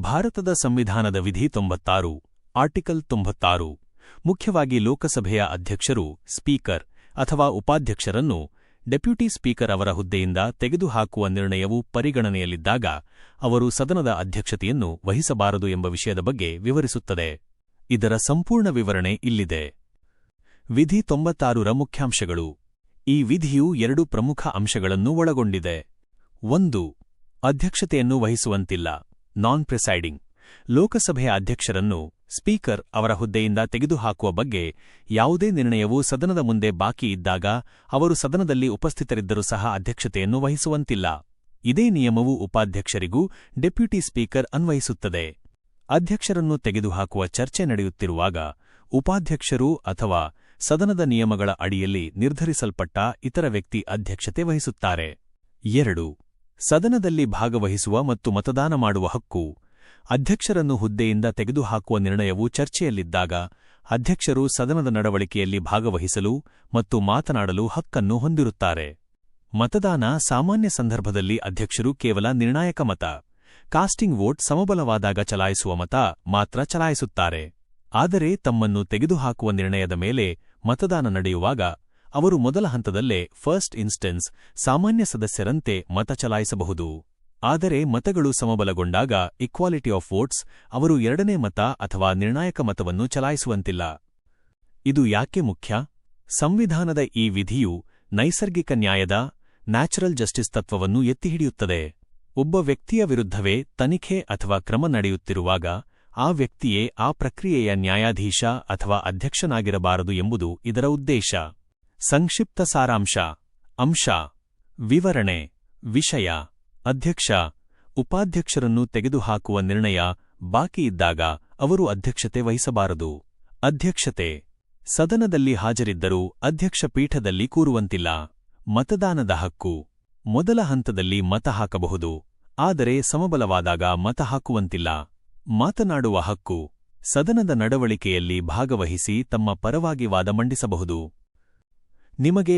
ಭಾರತದ ಸಂವಿಧಾನದ ವಿಧಿ ತೊಂಬತ್ತಾರು, ಆರ್ಟಿಕಲ್ ತೊಂಬತ್ತಾರು. ಮುಖ್ಯವಾಗಿ ಲೋಕಸಭೆಯ ಅಧ್ಯಕ್ಷರು, ಸ್ಪೀಕರ್ ಅಥವಾ ಉಪಾಧ್ಯಕ್ಷರನ್ನು ಡೆಪ್ಯೂಟಿ ಸ್ಪೀಕರ್ ಅವರ ಹುದ್ದೆಯಿಂದ ತೆಗೆದುಹಾಕುವ ನಿರ್ಣಯವು ಪರಿಗಣನೆಯಲ್ಲಿದ್ದಾಗ ಅವರು ಸದನದ ಅಧ್ಯಕ್ಷತೆಯನ್ನು ವಹಿಸಬಾರದು ಎಂಬ ವಿಷಯದ ಬಗ್ಗೆ ವಿವರಿಸುತ್ತದೆ. ಇದರ ಸಂಪೂರ್ಣ ವಿವರಣೆ ಇಲ್ಲಿದೆ. ವಿಧಿ ತೊಂಬತ್ತಾರರ ಮುಖ್ಯಾಂಶಗಳು. ಈ ವಿಧಿಯು ಎರಡು ಪ್ರಮುಖ ಅಂಶಗಳನ್ನು ಒಳಗೊಂಡಿದೆ. ಒಂದು, ಅಧ್ಯಕ್ಷತೆಯನ್ನು ವಹಿಸುವಂತಿಲ್ಲ. ನಾನ್ ಪ್ರಿಸೈಡಿಂಗ್ ಲೋಕಸಭೆಯ ಅಧ್ಯಕ್ಷರನ್ನು ಸ್ಪೀಕರ್ ಅವರ ಹುದ್ದೆಯಿಂದ ತೆಗೆದುಹಾಕುವ ಬಗ್ಗೆ ಯಾವುದೇ ನಿರ್ಣಯವು ಸದನದ ಮುಂದೆ ಬಾಕಿ ಇದ್ದಾಗ ಅವರು ಸದನದಲ್ಲಿ ಉಪಸ್ಥಿತರಿದ್ದರೂ ಸಹ ಅಧ್ಯಕ್ಷತೆಯನ್ನು ವಹಿಸುವಂತಿಲ್ಲ. ಇದೇ ನಿಯಮವು ಉಪಾಧ್ಯಕ್ಷರಿಗೂ ಡೆಪ್ಯೂಟಿ ಸ್ಪೀಕರ್ ಅನ್ವಯಿಸುತ್ತದೆ. ಅಧ್ಯಕ್ಷರನ್ನು ತೆಗೆದುಹಾಕುವ ಚರ್ಚೆ ನಡೆಯುತ್ತಿರುವಾಗ ಉಪಾಧ್ಯಕ್ಷರು ಅಥವಾ ಸದನದ ನಿಯಮಗಳ ಅಡಿಯಲ್ಲಿ ನಿರ್ಧರಿಸಲ್ಪಟ್ಟ ಇತರ ವ್ಯಕ್ತಿ ಅಧ್ಯಕ್ಷತೆ ವಹಿಸುತ್ತಾರೆ. ಎರಡು ಸದನದಲ್ಲಿ ಭಾಗವಹಿಸುವ ಮತ್ತು ಮತದಾನ ಮಾಡುವ ಹಕ್ಕು, ಅಧ್ಯಕ್ಷರನ್ನು ಹುದ್ದೆಯಿಂದ ತೆಗೆದುಹಾಕುವ ನಿರ್ಣಯವು ಚರ್ಚೆಯಲ್ಲಿದ್ದಾಗ ಅಧ್ಯಕ್ಷರು ಸದನದ ನಡವಳಿಕೆಯಲ್ಲಿ ಭಾಗವಹಿಸಲು ಮತ್ತು ಮಾತನಾಡಲು ಹಕ್ಕನ್ನು ಹೊಂದಿರುತ್ತಾರೆ. ಮತದಾನ ಸಾಮಾನ್ಯ ಸಂದರ್ಭದಲ್ಲಿ ಅಧ್ಯಕ್ಷರು ಕೇವಲ ನಿರ್ಣಾಯಕ ಮತ, ಕಾಸ್ಟಿಂಗ್ ವೋಟ್ ಸಮಬಲವಾದಾಗ ಚಲಾಯಿಸುವ ಮತ ಮಾತ್ರ ಚಲಾಯಿಸುತ್ತಾರೆ. ಆದರೆ ತಮ್ಮನ್ನು ತೆಗೆದುಹಾಕುವ ನಿರ್ಣಯದ ಮೇಲೆ ಮತದಾನ ನಡೆಯುವಾಗ ಅವರು ಮೊದಲ ಹಂತದಲ್ಲೇ ಫಸ್ಟ್ ಇನ್ಸ್ಟೆನ್ಸ್ ಸಾಮಾನ್ಯ ಸದಸ್ಯರಂತೆ ಮತ ಚಲಾಯಿಸಬಹುದು. ಆದರೆ ಮತಗಳು ಸಮಬಲಗೊಂಡಾಗ ಇಕ್ವಾಲಿಟಿ ಆಫ್ ವೋಟ್ಸ್ ಅವರು ಎರಡನೇ ಮತ ಅಥವಾ ನಿರ್ಣಾಯಕ ಮತವನ್ನು ಚಲಾಯಿಸುವಂತಿಲ್ಲ. ಇದು ಯಾಕೆ ಮುಖ್ಯ? ಸಂವಿಧಾನದ ಈ ವಿಧಿಯು ನೈಸರ್ಗಿಕ ನ್ಯಾಯದ ನ್ಯಾಚುರಲ್ ಜಸ್ಟಿಸ್ ತತ್ವವನ್ನು ಎತ್ತಿಹಿಡಿಯುತ್ತದೆ. ಒಬ್ಬ ವ್ಯಕ್ತಿಯ ವಿರುದ್ಧವೇ ತನಿಖೆ ಅಥವಾ ಕ್ರಮ ನಡೆಯುತ್ತಿರುವಾಗ ಆ ವ್ಯಕ್ತಿಯೇ ಆ ಪ್ರಕ್ರಿಯೆಯ ನ್ಯಾಯಾಧೀಶ ಅಥವಾ ಅಧ್ಯಕ್ಷನಾಗಿರಬಾರದು ಎಂಬುದು ಇದರ ಉದ್ದೇಶ. ಸಂಕ್ಷಿಪ್ತ ಸಾರಾಂಶ, ಅಂಶ, ವಿವರಣೆ, ವಿಷಯ, ಅಧ್ಯಕ್ಷ, ಉಪಾಧ್ಯಕ್ಷರನ್ನು ತೆಗೆದುಹಾಕುವ ನಿರ್ಣಯ ಬಾಕಿಯಿದ್ದಾಗ ಅವರು ಅಧ್ಯಕ್ಷತೆ ವಹಿಸಬಾರದು. ಅಧ್ಯಕ್ಷತೆ, ಸದನದಲ್ಲಿ ಹಾಜರಿದ್ದರೂ ಅಧ್ಯಕ್ಷ ಪೀಠದಲ್ಲಿ ಕೂರುವಂತಿಲ್ಲ. ಮತದಾನದ ಹಕ್ಕು, ಮೊದಲ ಹಂತದಲ್ಲಿ ಮತ ಹಾಕಬಹುದು, ಆದರೆ ಸಮಬಲವಾದಾಗ ಮತ ಹಾಕುವಂತಿಲ್ಲ. ಮಾತನಾಡುವ ಹಕ್ಕು, ಸದನದ ನಡವಳಿಕೆಯಲ್ಲಿ ಭಾಗವಹಿಸಿ ತಮ್ಮ ಪರವಾಗಿ ವಾದ ಮಂಡಿಸಬಹುದು. ನಿಮಗೆ